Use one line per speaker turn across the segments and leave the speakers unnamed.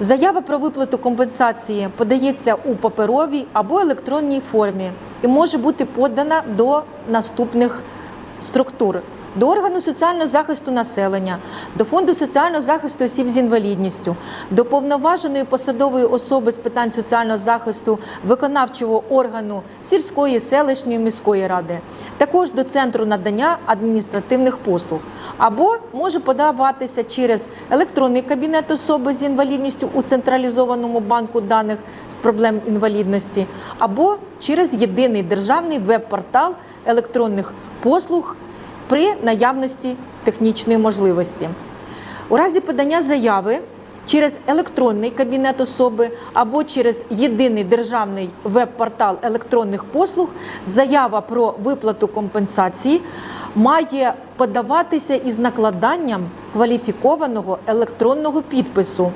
Заява про виплату компенсації подається у паперовій або електронній формі і може бути подана до наступних структур. До органу соціального захисту населення, до фонду соціального захисту осіб з інвалідністю, до повноваженої посадової особи з питань соціального захисту виконавчого органу сільської, селищної міської ради, також до центру надання адміністративних послуг, або може подаватися через електронний кабінет особи з інвалідністю у централізованому банку даних з проблем інвалідності, або через єдиний державний веб-портал електронних послуг при наявності технічної можливості. У разі подання заяви через електронний кабінет особи або через єдиний державний веб-портал електронних послуг заява про виплату компенсації має подаватися із накладанням кваліфікованого електронного підпису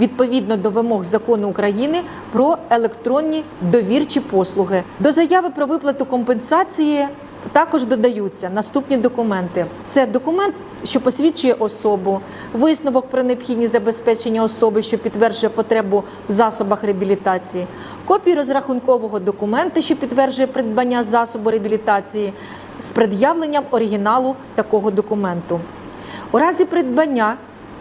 відповідно до вимог закону України про електронні довірчі послуги. До заяви про виплату компенсації також додаються наступні документи: це документ, що посвідчує особу, висновок про необхідність забезпечення особи, що підтверджує потребу в засобах реабілітації, копії розрахункового документа, що підтверджує придбання засобу реабілітації з пред'явленням оригіналу такого документу. У разі придбання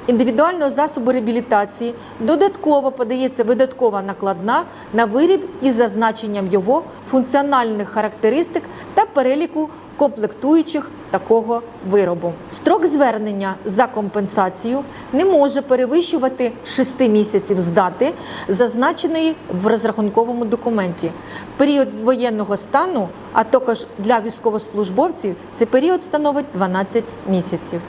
індивідуального засобу реабілітації додатково подається видаткова накладна на виріб із зазначенням його функціональних характеристик та переліку комплектуючих такого виробу. Строк звернення за компенсацію не може перевищувати 6 місяців з дати, зазначеної в розрахунковому документі. Період воєнного стану, а також для військовослужбовців, цей період становить 12 місяців.